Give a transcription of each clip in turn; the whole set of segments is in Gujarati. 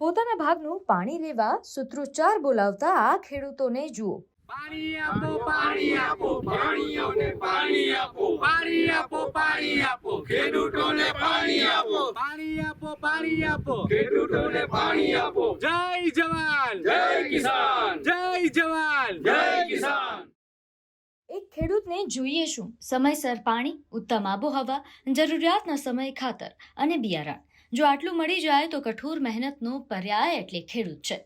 પોતાના ભાગનું પાણી લેવા સૂત્રોચ્ચાર બોલાવતા આ ખેડૂતોને જુઓ. પાણી આપો પાણી આપો પાણીઓને પાણી આપો પાણી આપો પાણી આપો ખેડૂતોને પાણી આપો પાણી આપો પાણી આપો ખેડૂતોને પાણી આપો. જય જવાન જય કિસાન જય જવાન. જય કિસાન. એક ખેડૂતને જોઈએ શું? સમયસર પાણી ઉત્તમ આબોહવા જરૂરિયાતના સમય ખાતર અને બિયારણ. જો આટલું મળી જાય તો કઠોર મહેનતનો પર્યાય એટલે ખેડૂત છે.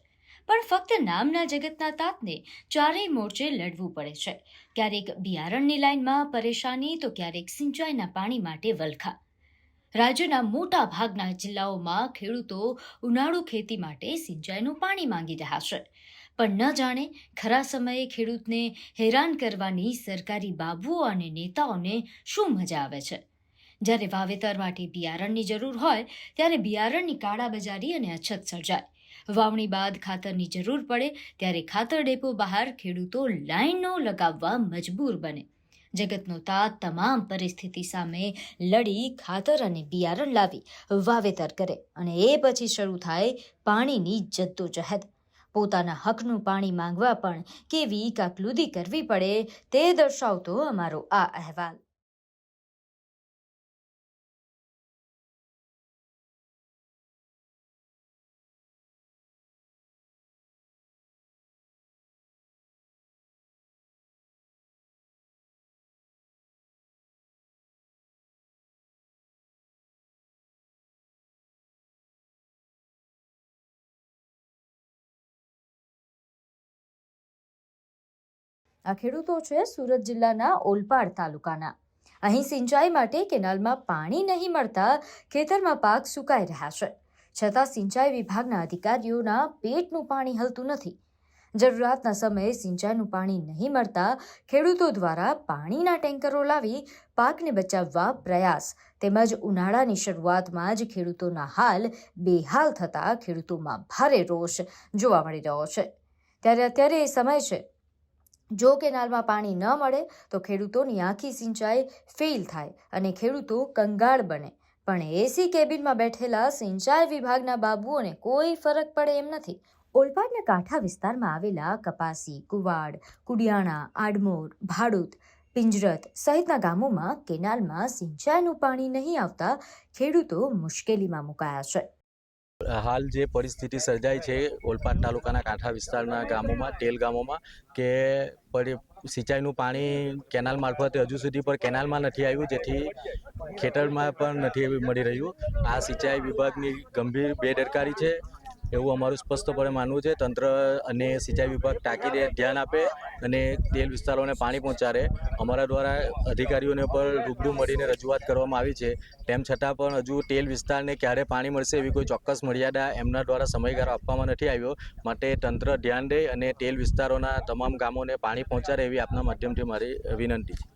પણ ફક્ત નામના જગતના તાતને ચારેય મોરચે લડવું પડે છે. ક્યારેક બિયારણની લાઈનમાં પરેશાની તો ક્યારેક સિંચાઈના પાણી માટે વલખા. રાજ્યના મોટા ભાગના જિલ્લાઓમાં ખેડૂતો ઉનાળુ ખેતી માટે સિંચાઈનું પાણી માંગી રહ્યા છે. પણ ન જાણે ખરા સમયે ખેડૂતને હેરાન કરવાની સરકારી બાબુઓ અને નેતાઓને શું મજા આવે છે? જ્યારે વાવેતર માટે બિયારણની જરૂર હોય, ત્યારે બિયારણની કાળાબજારી અને અછત સર્જાય. વાવણી બાદ ખાતરની જરૂર પડે, ત્યારે ખાતર ડેપો બહાર ખેડૂતો લાઈનો લગાવવા મજબૂર બને. જગતનો તાત તમામ પરિસ્થિતિ સામે લડી ખાતર અને બિયારણ લાવી વાવેતર કરે અને એ પછી શરૂ થાય પાણીની જદ્દોજહેદ. પોતાના હકનું પાણી માંગવા પણ કેવી કાકલુદી કરવી પડે તે દર્શાવતો અમારો આ અહેવાલ. આ ખેડૂતો છે સુરત જિલ્લાના ઓલપાડ તાલુકાના. અહીં સિંચાઈ માટે કેનાલમાં પાણી નહીં મળતા ખેતરમાં પાક સુકાઈ રહ્યા છે. છતાં સિંચાઈ વિભાગના અધિકારીઓના પેટનું પાણી હલતું નથી. જરૂરિયાતના સમયે સિંચાઈનું પાણી નહીં મળતા ખેડૂતો દ્વારા પાણીના ટેન્કરો લાવી પાકને બચાવવા પ્રયાસ તેમજ ઉનાળાની શરૂઆતમાં જ ખેડૂતોના હાલ બેહાલ થતા ખેડૂતોમાં ભારે રોષ જોવા મળી રહ્યો છે. ત્યારે અત્યારે એ સમય છે જો કેનાલમાં પાણી ન મળે, તો ખેડૂતોની આખી સિંચાઈ ફેલ થાય અને ખેડૂતો કંગાળ બને. પણ એસી કેબિનમાં બેઠેલા સિંચાઈ વિભાગના બાબુઓને કોઈ ફરક પડે એમ નથી. ઓલપાડના કાંઠા વિસ્તારમાં આવેલા કપાસી, કુવાડ, કુડિયાણા, આડમોર, ભાડુત, પિંજરત સહિતના ગામોમાં કેનાલમાં સિંચાઈનું પાણી નહીં આવતા ખેડૂતો મુશ્કેલીમાં મુકાયા છે. હાલ જે પરિસ્થિતિ સર્જાઈ છે ઓલપાડ તાલુકાના કાંઠા વિસ્તારના ગામોમાં, તેલ ગામોમાં, કે સિંચાઈનું પાણી કેનાલ મારફતે હજુ સુધી પણ કેનાલમાં નથી આવ્યું, જેથી ખેતરમાં પણ નથી મળી રહ્યું. આ સિંચાઈ વિભાગની ગંભીર બેદરકારી છે. એવું અમારું સ્પષ્ટપણે માનવું છે. તંત્ર અને સિંચાઈ વિભાગ તાકીદે ધ્યાન આપે અને તેલ વિસ્તારોને પાણી પહોંચાડે. અમારા દ્વારા અધિકારીઓને પણ રૂબરૂ મળીને રજૂઆત કરવામાં આવી છે. તેમ છતાં પણ હજુ તેલ વિસ્તારને ક્યારે પાણી મળશે એવી કોઈ ચોક્કસ મર્યાદા એમના દ્વારા સમયગાળો આપવામાં નથી આવ્યો. માટે તંત્ર ધ્યાન દે અને તેલ વિસ્તારોના તમામ ગામોને પાણી પહોંચાડે એવી આપના માધ્યમથી મારી વિનંતી છે.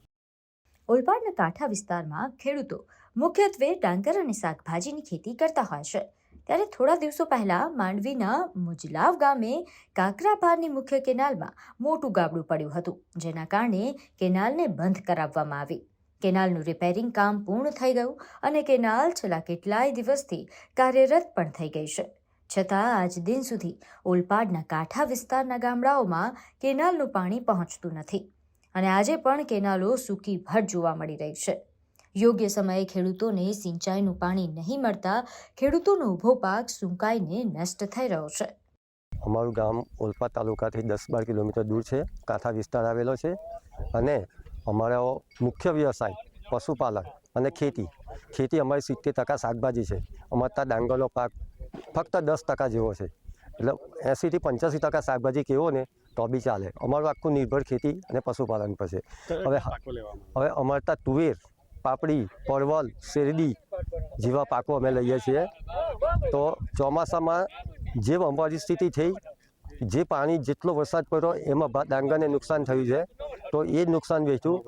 ઓલપાડના કાંઠા વિસ્તારમાં ખેડૂતો મુખ્યત્વે ડાંગર અને શાકભાજીની ખેતી કરતા હોય છે. ત્યારે થોડા દિવસો પહેલા માંડવીના મુજલાવ ગામે કાકરાપારની મુખ્ય કેનાલમાં મોટું ગાબડું પડ્યું હતું, જેના કારણે કેનાલને બંધ કરાવવામાં આવી. કેનાલનું રિપેરિંગ કામ પૂર્ણ થઈ ગયું અને કેનાલ છેલ્લા કેટલાય દિવસથી કાર્યરત પણ થઈ ગઈ છે. છતાં આજ દિન સુધી ઓલપાડના કાંઠા વિસ્તારના ગામડાઓમાં કેનાલનું પાણી પહોંચતું નથી અને આજે પણ કેનાલો સૂકી ભર જોવા મળી રહી છે. યોગ્ય સમયે ખેડૂતોને સિંચાઈનું પાણી નહીં મળતા ખેડૂતોનો ઊભો પાક સુકાઈને નષ્ટ થઈ રહ્યો છે. અમારું ગામ ઓલપા તાલુકાથી દસ બાર કિલોમીટર દૂર છે. કાંઠા વિસ્તાર આવેલો છે અને અમારો મુખ્ય વ્યવસાય પશુપાલન અને ખેતી. ખેતી અમારી સિત્તેર ટકા શાકભાજી છે. અમારે ત્યાં ડાંગરનો પાક ફક્ત દસ ટકા જેવો છે. એટલે એંસીથી પંચ્યાસી ટકા શાકભાજી કેવો ને તો બી ચાલે. અમારું આખું નિર્ભર ખેતી અને પશુપાલન પર છે. હવે હવે અમારે ત્યાં તુવેર પાપડી, પરવલ, શેરડી જેવા પાકો અમે લઈએ છીએ. તો ચોમાસામાં જે પરિસ્થિતિ થઈ, જે પાણી જેટલો વરસાદ પડ્યો, એમાં ડાંગરને નુકસાન થયું છે. તો એ નુકસાન વેચ્યું.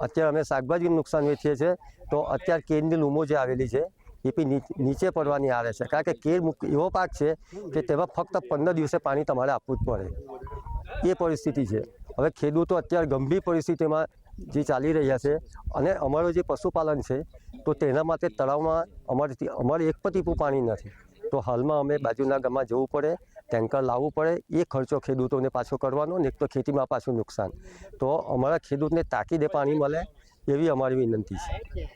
અત્યારે અમે શાકભાજીનું નુકસાન વેચીએ છીએ. તો અત્યારે કેરની લૂમો જે આવેલી છે, એ બી નીચે પડવાની આવે છે. કારણ કે કેર એવો પાક છે કે તેમાં ફક્ત પંદર દિવસે પાણી તમારે આપવું જ પડે. એ પરિસ્થિતિ છે. હવે ખેડૂતો અત્યારે ગંભીર પરિસ્થિતિમાં જે ચાલી રહ્યા છે અને અમારું જે પશુપાલન છે, તો તેના માટે તળાવમાં અમારે અમારે એક પણ ટીપું પાણી નથી. તો હાલમાં અમે બાજુના ગામમાં જવું પડે, ટેન્કર લાવવું પડે, એ ખર્ચો ખેડૂતોને પાછો કરવાનો, ને એક તો ખેતીમાં પાછું નુકસાન. તો અમારા ખેડૂતને તાકીદે પાણી મળે, એવી અમારી વિનંતી છે.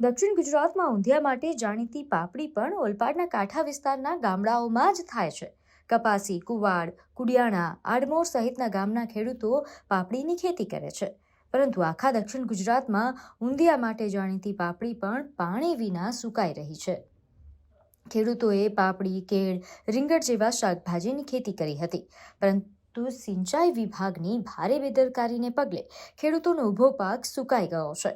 દક્ષિણ ગુજરાતમાં ઊંધિયા માટે જાણીતી પાપડી પણ ઓલપાડના કાંઠા વિસ્તારના ગામડાઓમાં જ થાય છે. કપાસી, કુવાડ, કુડિયાણા, આડમોર સહિતના ગામના ખેડૂતો પાપડીની ખેતી કરે છે. પરંતુ આખા દક્ષિણ ગુજરાતમાં ઊંધિયા માટે જાણીતી પાપડી પણ પાણી વિના સુકાઈ રહી છે. ખેડૂતોએ પાપડી, કેળ, રીંગણ જેવા શાકભાજીની ખેતી કરી હતી. પરંતુ સિંચાઈ વિભાગની ભારે બેદરકારીને પગલે ખેડૂતોનો ઊભો પાક સુકાઈ ગયો છે.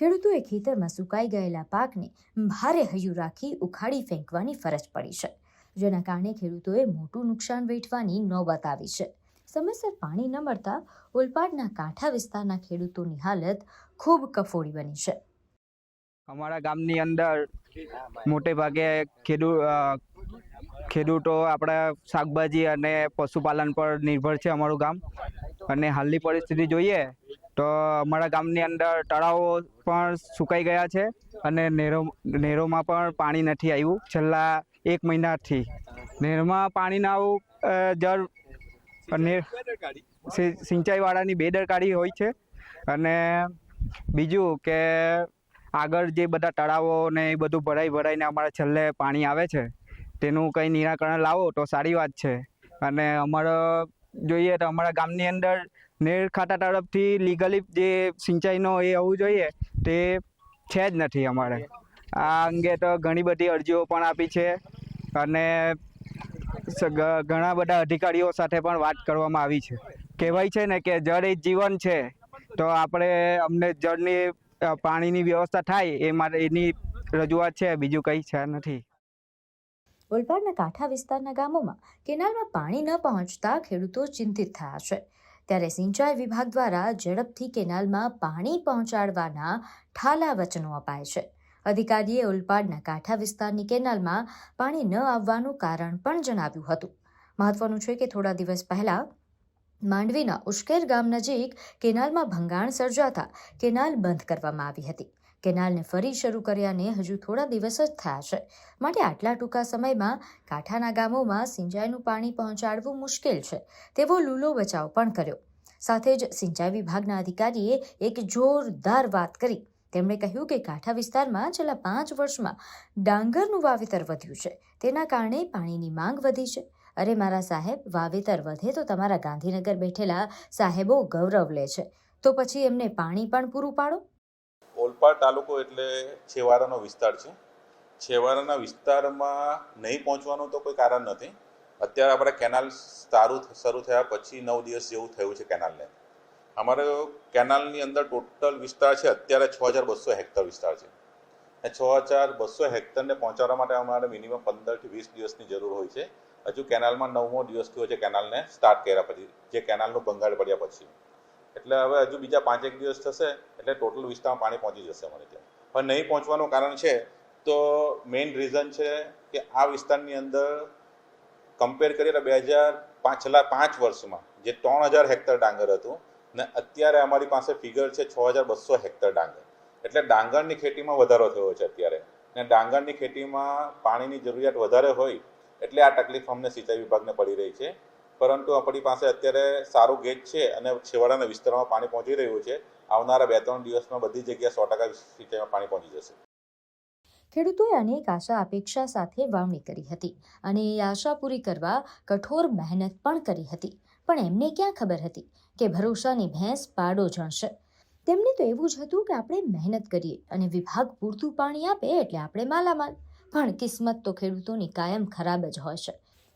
ખેડૂતોએ ખેતરમાં સુકાઈ ગયેલા પાકને ભારે હૈયું રાખી ઉખાડી ફેંકવાની ફરજ પડી છે. જેના કારણે ખેડૂતોએ મોટું નુકસાન વેઠવાની નોબત આવી છે. સમયસર પાણી ન મળતા ઓલપાડના કાંઠા વિસ્તારના ખેડૂતોની હાલત ખૂબ કફોડી બની છે. અમારા ગામની અંદર મોટે ભાગે ખેડૂત ખેડૂતો આપણા શાકભાજી અને પશુપાલન પર નિર્ભર છે અમારું ગામ. અને હાલની પરિસ્થિતિ જોઈએ તો અમારા ગામની અંદર તળાવો પણ સુકાઈ ગયા છે અને નહેરો નહેરોમાં પણ પાણી નથી આવ્યું. છેલ્લા એક મહિનાથી. નહેરમાં પાણી ના આવું જળ અને સિંચાઈવાળાની બેદરકારી હોય છે. અને બીજું કે આગળ જે બધા તળાવો ને એ બધું ભરાઈ ભરાઈને અમારા છેલ્લે પાણી આવે છે, તેનું કંઈ નિરાકરણ લાવો તો સારી વાત છે. અને અમારો, જોઈએ તો અમારા ગામની અંદર નેર ખાતા તરફથી લીગલી જે સિંચાઈનો એ હોવું જોઈએ, તે છે જ નથી અમારે. આ અંગે તો ઘણી બધી અરજીઓ પણ આપી છે અને ઘણા બધા અધિકારીઓ સાથે પણ વાત કરવામાં આવી છે. કહેવાય છે ને કે જળ એ જીવન છે, તો આપણે અમને જળની પાણીની વ્યવસ્થા થાય એ માટે એની રજૂઆત છે, બીજું કંઈ છે નથી. ઓલપાડના કાંઠા વિસ્તારના ગામોમાં કેનાલમાં પાણી ન પહોંચતા ખેડૂતો ચિંતિત થયા છે. ત્યારે સિંચાઈ વિભાગ દ્વારા ઝડપથી કેનાલમાં પાણી પહોંચાડવાના ઠાલા વચનો અપાય છે. અધિકારીએ ઉલપાડના કાંઠા વિસ્તારની કેનાલમાં પાણી ન આવવાનું કારણ પણ જણાવ્યું હતું. મહત્વનું છે કે થોડા દિવસ પહેલા માંડવીના ઉશ્કેર ગામ નજીક કેનાલમાં ભંગાણ સર્જાતા કેનાલ બંધ કરવામાં આવી હતી. કેનાલને ફરી શરૂ કર્યાને હજુ થોડા દિવસ જ થયા છે. માટે આટલા ટૂંકા સમયમાં કાંઠાના ગામોમાં સિંચાઈનું પાણી પહોંચાડવું મુશ્કેલ છે. તેવો લૂલો બચાવ પણ કર્યો. સાથે જ સિંચાઈ વિભાગના અધિકારીએ એક જોરદાર વાત કરી. તેમણે કહ્યું કે કાંઠા વિસ્તારમાં છેલ્લા પાંચ વર્ષમાં ડાંગરનું વાવેતર વધ્યું છે. તેના કારણે પાણીની માંગ વધી છે. અરે મારા સાહેબ, વાવેતર વધે તો તમારા ગાંધીનગર બેઠેલા સાહેબો ગૌરવ લે છે. તો પછી એમને પાણી પણ પૂરું પાડો? ઓલપાડ તાલુકો એટલે છેવાડાનો વિસ્તાર છે. છેવાડાના વિસ્તારમાં નહીં પહોંચવાનું તો કોઈ કારણ નથી. અત્યારે આપણે કેનાલ સારું, શરૂ થયા પછી નવ દિવસ જેવું થયું છે કેનાલને. અમારે કેનાલની અંદર ટોટલ વિસ્તાર છે, અત્યારે છ હજાર બસો હેક્ટર વિસ્તાર છે. એ છ હજાર બસો હેક્ટરને પહોંચાડવા માટે અમારે મિનિમમ પંદરથી વીસ દિવસની જરૂર હોય છે. હજુ કેનાલમાં નવમો દિવસ થયો છે, કેનાલને સ્ટાર્ટ કર્યા પછી, જે કેનાલનું બંગાળ પડ્યા પછી. એટલે હવે હજુ બીજા પાંચેક દિવસ થશે, એટલે ટોટલ વિસ્તારમાં પાણી પહોંચી જશે અમારે ત્યાં. પણ નહીં પહોંચવાનું કારણ છે, તો મેઇન રીઝન છે કે આ વિસ્તારની અંદર કમ્પેર કરીએ તો બે હજાર પાંચ, છેલ્લા પાંચ વર્ષમાં જે ત્રણ હજાર હેક્ટર ડાંગર હતું ને અત્યારે અમારી પાસે ફિગર છે છ હજાર બસો હેક્ટર ડાંગર. એટલે ડાંગરની ખેતીમાં વધારો થયો છે અત્યારે. ને ડાંગરની ખેતીમાં પાણીની જરૂરિયાત વધારે હોય, એટલે આ તકલીફ અમને સિંચાઈ વિભાગને પડી રહી છે. પરંતુ આપણી પાસે અત્યારે સારું ગેજ છે અને છેવાડાના વિસ્તારમાં પાણી પહોંચી રહ્યું છે. આવનારા બે ત્રણ દિવસમાં બધી જગ્યાએ સો ટકા સિંચાઈમાં પાણી પહોંચી જશે. ખેડૂતોએ અનેક આશા અપેક્ષા સાથે વાવણી કરી હતી અને એ આશા પૂરી કરવા કઠોર મહેનત પણ કરી હતી. પણ એમને ક્યાં ખબર હતી? કે ભરોસાની ભેંસ પાડો જણશે. તેમને તો એવું જ હતું કે આપણે મહેનત કરીએ અને વિભાગ પૂરતું પાણી આપે એટલે આપણે માલામાલ. પણ કિસ્મત તો ખેડૂતોની કાયમ ખરાબ જ હોય છે.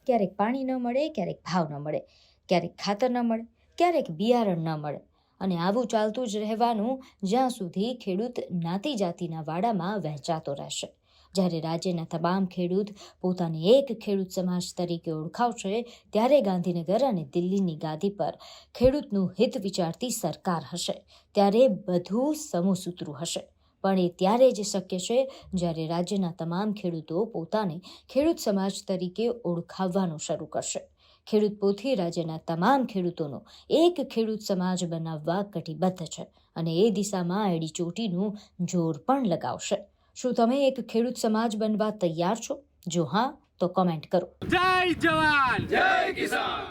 ક્યારેક પાણી ન મળે, ક્યારેક ભાવ ન મળે. ક્યારેક ખાતર ન મળે, ક્યારેક બિયારણ ન મળે. અને આવું ચાલતું જ રહેવાનું જ્યાં સુધી ખેડૂત નાતી જાતિના વાડામાં વહેંચાતો રહેશે. જ્યારે રાજ્યના તમામ ખેડૂત પોતાને એક ખેડૂત સમાજ તરીકે ઓળખાવશે, ત્યારે ગાંધીનગર અને દિલ્હીની ગાદી પર ખેડૂતનું હિત વિચારતી સરકાર હશે. ત્યારે બધું સમૂહસૂત્રું હશે. પણ એ ત્યારે જ શક્ય છે જ્યારે રાજ્યના તમામ ખેડૂતો પોતાને ખેડૂત સમાજ તરીકે ઓળખાવવાનું શરૂ કરશે. ખેડૂત પોથી રાજ્યના તમામ ખેડૂતોનો એક ખેડૂત સમાજ બનાવવા કટિબદ્ધ છે અને એ દિશામાં એડી ચોટીનું જોર પણ લગાવશે. શું તમે એક ખેડૂત સમાજ બનવા તૈયાર છો? જો હા તો કોમેન્ટ કરો. જય જવાન! જય કિસાન!